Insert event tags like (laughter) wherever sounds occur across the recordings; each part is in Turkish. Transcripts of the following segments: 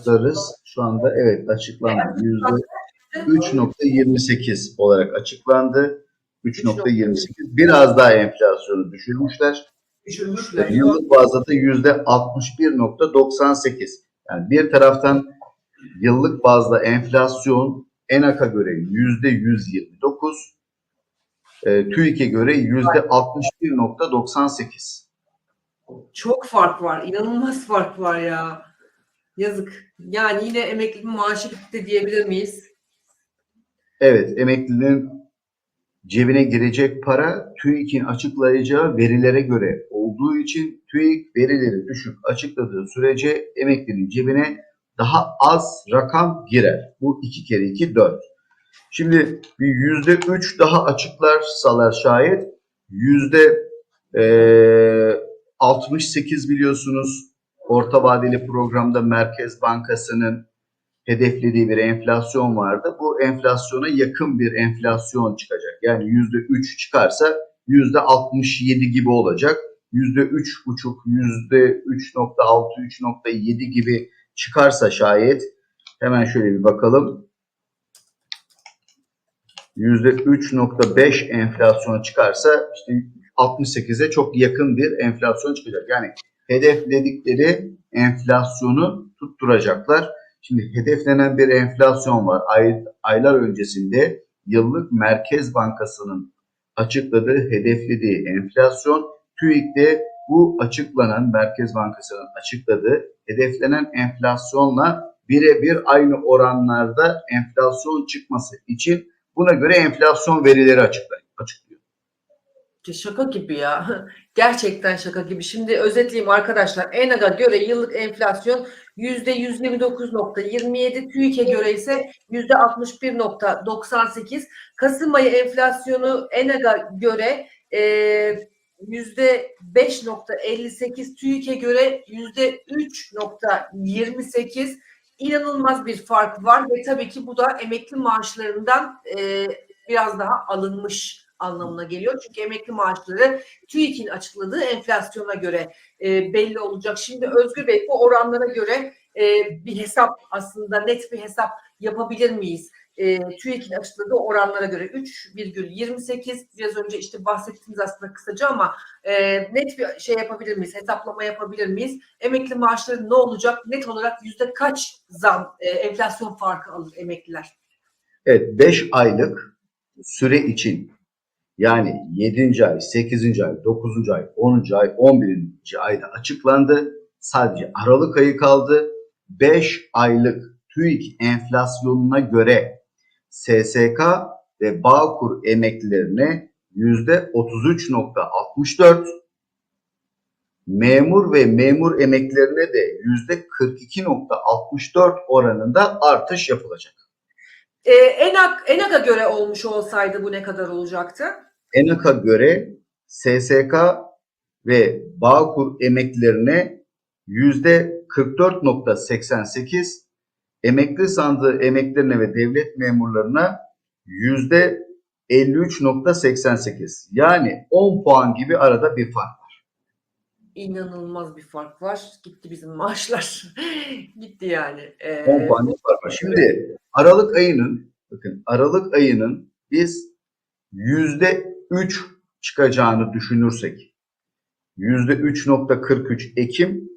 açıklarız. Şu anda evet açıklandı. Yüzde 3.28 olarak açıklandı. 3.28. Biraz daha enflasyonu düşürmüşler. Düşürmüşler. Yıllık bazda da yüzde 61.98. Yani bir taraftan yıllık bazda enflasyon ENAK'a göre yüzde 129, e, TÜİK'e göre yüzde 61.98. Çok fark var. İnanılmaz fark var ya. Yazık. Yani yine emekli maaşı bitti diyebilir miyiz? Evet, emeklinin cebine girecek para TÜİK'in açıklayacağı verilere göre olduğu için TÜİK verileri düşük açıkladığı sürece emeklinin cebine daha az rakam girer. Bu iki kere iki dört. Şimdi bir yüzde üç daha açıklarsalar şayet yüzde eee, 68 biliyorsunuz orta vadeli programda Merkez Bankası'nın hedeflediği bir enflasyon vardı. Bu enflasyona yakın bir enflasyon çıkacak. Yani yüzde üç çıkarsa yüzde 67 gibi olacak. Yüzde üç buçuk, yüzde 3.6, 3.7 gibi çıkarsa şayet hemen şöyle bir bakalım. Yüzde 3.5 enflasyon çıkarsa işte 68'e çok yakın bir enflasyon çıkacak. Yani hedefledikleri enflasyonu tutturacaklar. Şimdi hedeflenen bir enflasyon var. Ay, aylar öncesinde yıllık Merkez Bankası'nın açıkladığı, hedeflediği enflasyon TÜİK'te bu açıklanan Merkez Bankası'nın açıkladığı hedeflenen enflasyonla birebir aynı oranlarda enflasyon çıkması için buna göre enflasyon verileri açıklıyor. açıklıyor. Şaka gibi ya. (laughs) Gerçekten şaka gibi. Şimdi özetleyeyim arkadaşlar. ENAG'a göre yıllık enflasyon %129.27, TÜİK'e göre ise %61.98. Kasım ayı enflasyonu ENAG'a göre e, %5.58, TÜİK'e göre %3.28. İnanılmaz bir fark var ve tabii ki bu da emekli maaşlarından e, biraz daha alınmış anlamına geliyor. Çünkü emekli maaşları TÜİK'in açıkladığı enflasyona göre e, belli olacak. Şimdi Özgür Bey bu oranlara göre e, bir hesap aslında net bir hesap yapabilir miyiz? E, TÜİK'in açıkladığı oranlara göre 3,28 biraz önce işte bahsettiniz aslında kısaca ama e, net bir şey yapabilir miyiz? Hesaplama yapabilir miyiz? Emekli maaşları ne olacak? Net olarak yüzde kaç zam e, enflasyon farkı alır emekliler? Evet 5 aylık süre için yani 7. ay, 8. ay, 9. ay, 10. ay, 11. ayda açıklandı. Sadece Aralık ayı kaldı. 5 aylık TÜİK enflasyonuna göre SSK ve Bağkur emeklilerine %33.64 memur ve memur emeklilerine de %42.64 oranında artış yapılacak. E, ENAG, ENAG'a göre olmuş olsaydı bu ne kadar olacaktı? ENAK'a göre SSK ve Bağkur emeklilerine yüzde 44.88, emekli sandığı emeklilerine ve devlet memurlarına yüzde 53.88. Yani 10 puan gibi arada bir fark var. İnanılmaz bir fark var. Gitti bizim maaşlar. (laughs) Gitti yani. E, 10 puan bir fark var. Şimdi Aralık ayının, bakın Aralık ayının biz yüzde 3 çıkacağını düşünürsek, yüzde 3.43 Ekim,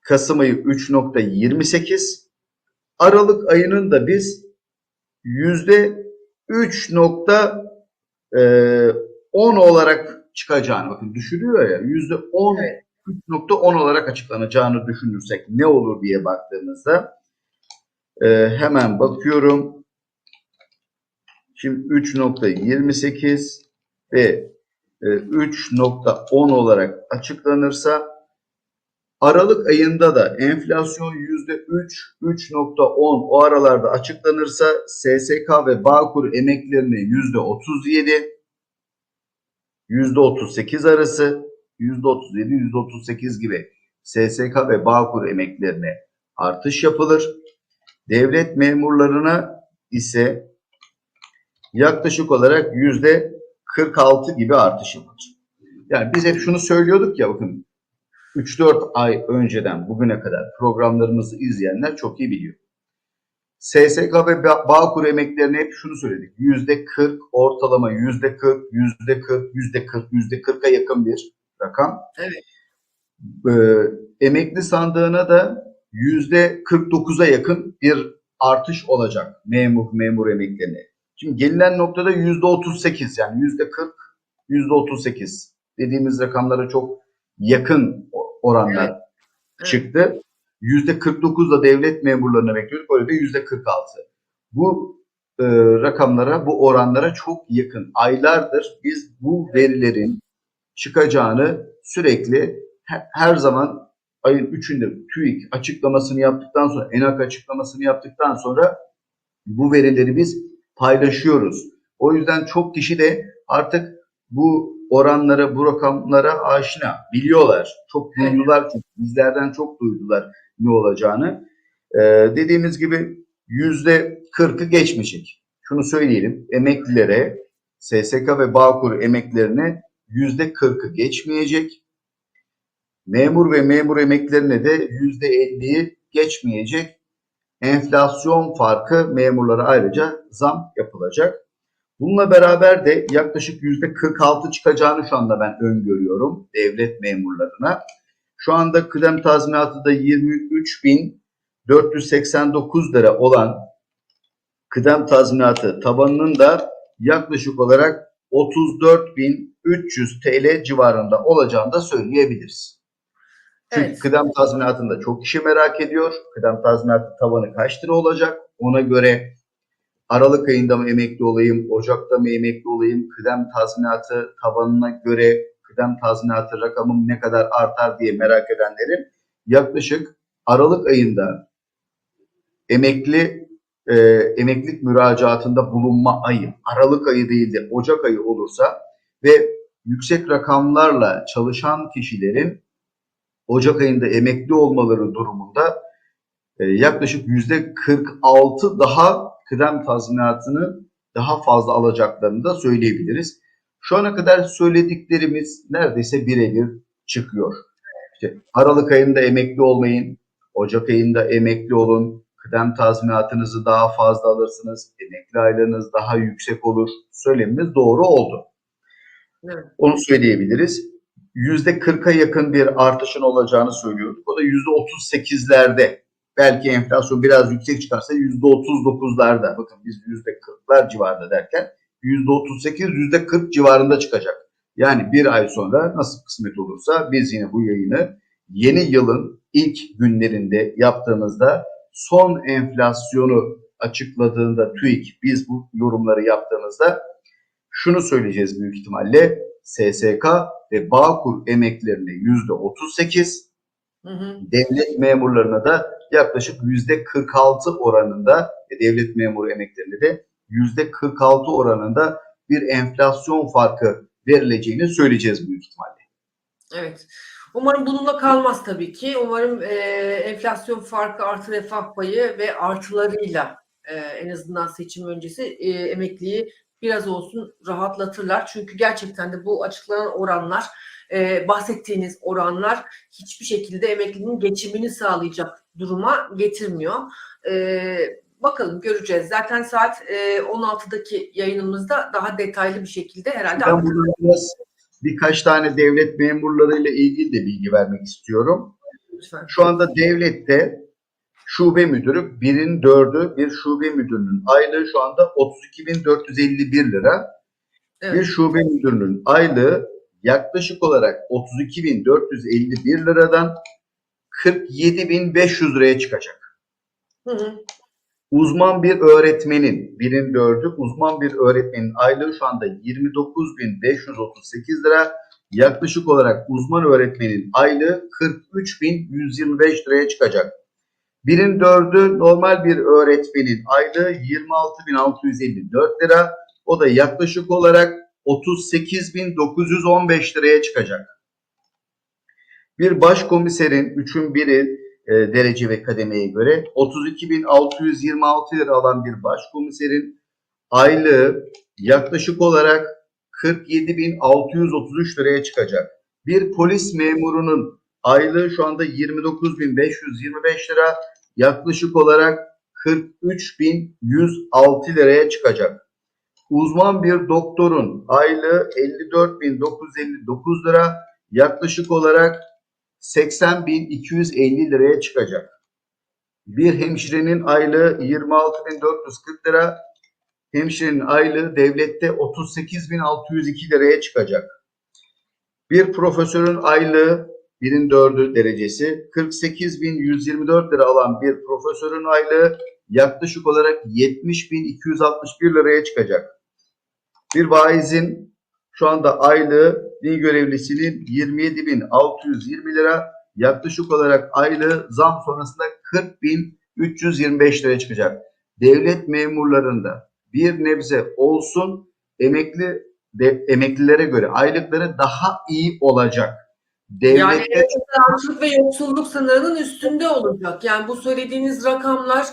Kasım ayı 3.28, Aralık ayının da biz yüzde 3.10 olarak çıkacağını, bakın düşürüyor ya, yüzde 10 Evet. 3.10 olarak açıklanacağını düşünürsek ne olur diye baktığımızda e, hemen bakıyorum. Şimdi 3.28 ve e, 3.10 olarak açıklanırsa Aralık ayında da enflasyon %3, 3.10 o aralarda açıklanırsa SSK ve Bağkur emeklerine %37, %38 arası, %37, %38 gibi SSK ve Bağkur emeklerine artış yapılır. Devlet memurlarına ise yaklaşık olarak yüzde 46 gibi artış yapılır. Yani biz hep şunu söylüyorduk ya bakın 3-4 ay önceden bugüne kadar programlarımızı izleyenler çok iyi biliyor. SSK ve Ba- Bağkur emeklerine hep şunu söyledik. Yüzde 40 ortalama yüzde 40, yüzde 40, yüzde 40, yüzde 40'a yakın bir rakam. Evet. Ee, emekli sandığına da yüzde 49'a yakın bir artış olacak memur memur emeklerine. Şimdi gelinen noktada yüzde 38 yani yüzde 40, yüzde 38 dediğimiz rakamlara çok yakın oranlar Evet. çıktı. Yüzde 49 da devlet memurlarına bekliyorduk. Öyle de yüzde 46. Bu e, rakamlara, bu oranlara çok yakın. Aylardır biz bu verilerin çıkacağını sürekli he- her zaman ayın 3'ünde TÜİK açıklamasını yaptıktan sonra, ENAK açıklamasını yaptıktan sonra bu verileri biz paylaşıyoruz. O yüzden çok kişi de artık bu oranlara, bu rakamlara aşina, biliyorlar. Çok duydular çünkü bizlerden çok duydular ne olacağını. Ee, dediğimiz gibi yüzde 40'ı geçmeyecek. Şunu söyleyelim, emeklilere, SSK ve Bağkur emeklerine yüzde 40'ı geçmeyecek. Memur ve memur emeklerine de yüzde 50'yi geçmeyecek. Enflasyon farkı memurlara ayrıca zam yapılacak. Bununla beraber de yaklaşık yüzde 46 çıkacağını şu anda ben öngörüyorum devlet memurlarına. Şu anda kıdem tazminatı da 23.489 lira olan kıdem tazminatı tabanının da yaklaşık olarak 34.300 TL civarında olacağını da söyleyebiliriz. Çünkü Evet. kıdem tazminatında çok kişi merak ediyor. Kıdem tazminatı tabanı kaç lira olacak? Ona göre Aralık ayında mı emekli olayım, Ocak'ta mı emekli olayım, kıdem tazminatı tabanına göre kıdem tazminatı rakamım ne kadar artar diye merak edenlerin yaklaşık Aralık ayında emekli e, emeklilik müracaatında bulunma ayı, Aralık ayı değil de Ocak ayı olursa ve yüksek rakamlarla çalışan kişilerin Ocak ayında emekli olmaları durumunda e, yaklaşık yüzde 46 daha kıdem tazminatını daha fazla alacaklarını da söyleyebiliriz. Şu ana kadar söylediklerimiz neredeyse birebir çıkıyor. İşte Aralık ayında emekli olmayın, Ocak ayında emekli olun, kıdem tazminatınızı daha fazla alırsınız, emekli aylarınız daha yüksek olur. Söylemimiz doğru oldu. Evet. Onu söyleyebiliriz. Yüzde 40'a yakın bir artışın olacağını söylüyorduk. O da yüzde 38'lerde. Belki enflasyon biraz yüksek çıkarsa yüzde 39'larda. Bakın biz yüzde 40'lar civarında derken yüzde 38, yüzde 40 civarında çıkacak. Yani bir ay sonra nasıl kısmet olursa biz yine bu yayını yeni yılın ilk günlerinde yaptığımızda son enflasyonu açıkladığında TÜİK biz bu yorumları yaptığımızda şunu söyleyeceğiz büyük ihtimalle SSK ve Bağkur emeklerine yüzde 38, Hı hı. devlet memurlarına da yaklaşık yüzde 46 oranında ve devlet memuru emeklerine de yüzde 46 oranında bir enflasyon farkı verileceğini söyleyeceğiz büyük ihtimalle. Evet. Umarım bununla kalmaz tabii ki. Umarım e, enflasyon farkı artı refah payı ve artılarıyla e, en azından seçim öncesi e, emekliyi biraz olsun rahatlatırlar. Çünkü gerçekten de bu açıklanan oranlar, e, bahsettiğiniz oranlar hiçbir şekilde emeklinin geçimini sağlayacak duruma getirmiyor. E, bakalım göreceğiz. Zaten saat e, 16'daki yayınımızda daha detaylı bir şekilde herhalde Ben burada biraz birkaç tane devlet memurlarıyla ilgili de bilgi vermek istiyorum. lütfen. Şu anda devlette şube müdürü birin dördü bir şube müdürünün aylığı şu anda 32.451 lira. Bir Evet. şube müdürünün aylığı yaklaşık olarak 32.451 liradan 47.500 liraya çıkacak. Hı hı. Uzman bir öğretmenin, birin dördü uzman bir öğretmenin aylığı şu anda 29.538 lira. Yaklaşık olarak uzman öğretmenin aylığı 43.125 liraya çıkacak. Birin dördü normal bir öğretmenin aylığı 26.654 lira. O da yaklaşık olarak 38.915 liraya çıkacak. Bir başkomiserin üçün biri e, derece ve kademeye göre 32.626 lira alan bir başkomiserin aylığı yaklaşık olarak 47.633 liraya çıkacak. Bir polis memurunun aylığı şu anda 29.525 lira. Yaklaşık olarak 43.106 liraya çıkacak. Uzman bir doktorun aylığı 54.959 lira. Yaklaşık olarak 80.250 liraya çıkacak. Bir hemşirenin aylığı 26.440 lira. Hemşirenin aylığı devlette 38.602 liraya çıkacak. Bir profesörün aylığı birin dördü derecesi 48.124 lira alan bir profesörün aylığı yaklaşık olarak 70.261 liraya çıkacak. Bir vaizin şu anda aylığı din görevlisinin 27.620 lira yaklaşık olarak aylığı zam sonrasında 40.325 liraya çıkacak. Devlet memurlarında bir nebze olsun emekli de, emeklilere göre aylıkları daha iyi olacak. Devlette Yani açlık ve yoksulluk sınırının üstünde olacak. Yani bu söylediğiniz rakamlarla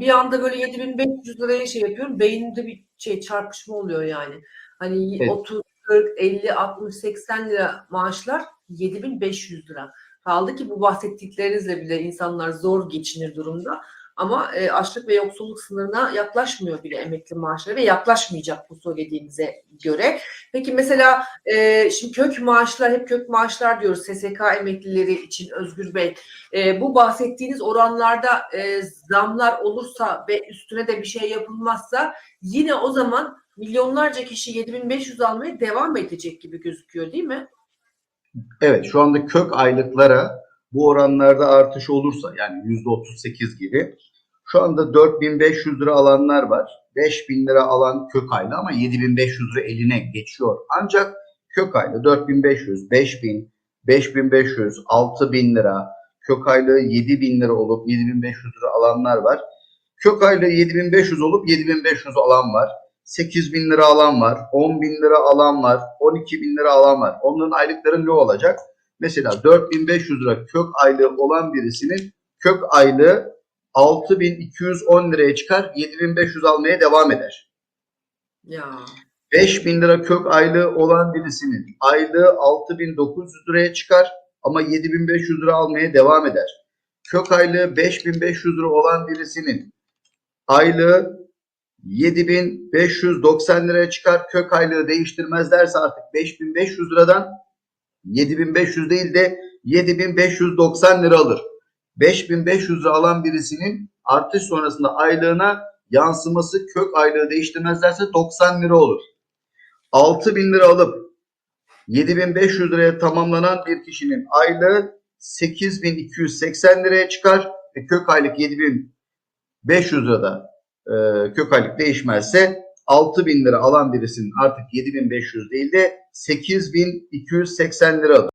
bir anda böyle 7500 liraya şey yapıyorum. Beynimde bir şey çarpışma oluyor yani. Hani Evet. 30, 40, 50, 60, 80 lira maaşlar 7500 lira. Kaldı ki bu bahsettiklerinizle bile insanlar zor geçinir durumda. Ama e, açlık ve yoksulluk sınırına yaklaşmıyor bile emekli maaşları ve yaklaşmayacak bu söylediğinize göre. Peki mesela e, şimdi kök maaşlar hep kök maaşlar diyoruz SSK emeklileri için Özgür Bey. E, bu bahsettiğiniz oranlarda e, zamlar olursa ve üstüne de bir şey yapılmazsa yine o zaman milyonlarca kişi 7500 almaya devam edecek gibi gözüküyor değil mi? Evet şu anda kök aylıklara bu oranlarda artış olursa yani %38 gibi şu anda 4500 lira alanlar var. 5000 lira alan kök aylı ama 7500 lira eline geçiyor. Ancak kök aylı 4500, 5000, 5500, 6000 lira, kök aylığı 7000 lira olup 7500 lira alanlar var. Kök aylığı 7500 olup 7500 alan var. 8000 lira alan var, 10 bin lira alan var, 12 bin lira alan var. Onların aylıkları ne olacak? Mesela 4500 lira kök aylığı olan birisinin kök aylığı 6210 liraya çıkar, 7500 almaya devam eder. Ya 5000 lira kök aylığı olan birisinin aylığı 6900 liraya çıkar ama 7500 lira almaya devam eder. Kök aylığı 5500 lira olan birisinin aylığı 7590 liraya çıkar. Kök aylığı değiştirmezlerse artık 5500 liradan 7500 değil de 7590 lira alır. 5500 lira alan birisinin artış sonrasında aylığına yansıması kök aylığı değiştirmezlerse 90 lira olur. 6000 lira alıp 7500 liraya tamamlanan bir kişinin aylığı 8280 liraya çıkar ve kök aylık 7500 lirada e, kök aylık değişmezse 6000 lira alan birisinin artık 7500 değil de 8280 lira alır.